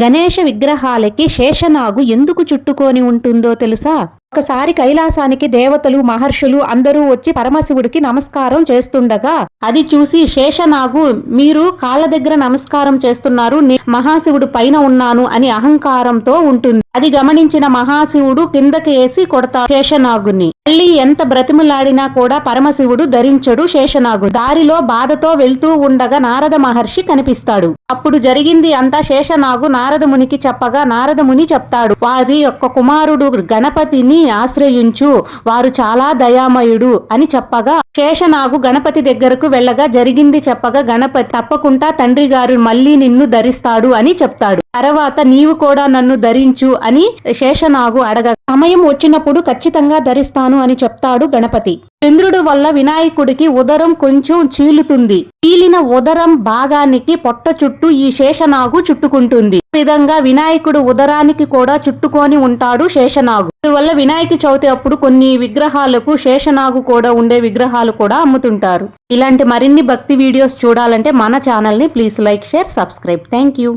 గణేష విగ్రహాలకి శేషనాగు ఎందుకు చుట్టుకొని ఉంటుందో తెలుసా? ఒకసారి కైలాసానికి దేవతలు మహర్షులు అందరూ వచ్చి పరమశివుడికి నమస్కారం చేస్తుండగా అది చూసి శేషనాగు మీరు కాళ్ళ దగ్గర నమస్కారం చేస్తున్నారు మహాశివుడు పైన ఉన్నాను అని అహంకారంతో ఉంటుంది. అది గమనించిన మహాశివుడు కిందకి వేసి కొడతాడు శేషనాగుని. మళ్ళీ ఎంత బ్రతిములాడినా కూడా పరమశివుడు ధరించడు శేషనాగు దారిలో బాధతో వెళ్తూ ఉండగా నారద మహర్షి కనిపిస్తాడు. అప్పుడు జరిగింది అంతా శేషనాగు నారదమునికి చెప్పగా నారదముని చెప్తాడు. వారి యొక్క కుమారుడు గణపతిని ఆశ్రయించు వారు చాలా దయామయుడు అని చెప్పగా శేషనాగు గణపతి దగ్గరకు వెళ్ళగా జరిగింది చెప్పగా గణపతి తప్పకుండా తండ్రి గారు మళ్ళీ నిన్ను ధరిస్తాడు అని చెప్తాడు. తర్వాత నీవు కూడా నన్ను ధరించు అని శేషనాగు అడగ. సమయం వచ్చినప్పుడు ఖచ్చితంగా ధరిస్తాను అని చెప్తాడు గణపతి. చంద్రుడు వల్ల వినాయకుడికి ఉదరం కొంచెం చీలుతుంది. చీలిన ఉదరం భాగానికి పొట్ట చుట్టూ ఈ శేషనాగు చుట్టుకుంటుంది. ఈ విధంగా వినాయకుడు ఉదరానికి కూడా చుట్టుకొని ఉంటాడు శేషనాగు. వల్ల వినాయక చవితి అప్పుడు కొన్ని విగ్రహాలకు శేషనాగు కూడా ఉండే విగ్రహాలు కూడా అమ్ముతుంటారు. ఇలాంటి మరిన్ని భక్తి వీడియోస్ చూడాలంటే మన ఛానల్ని please like share subscribe. Thank you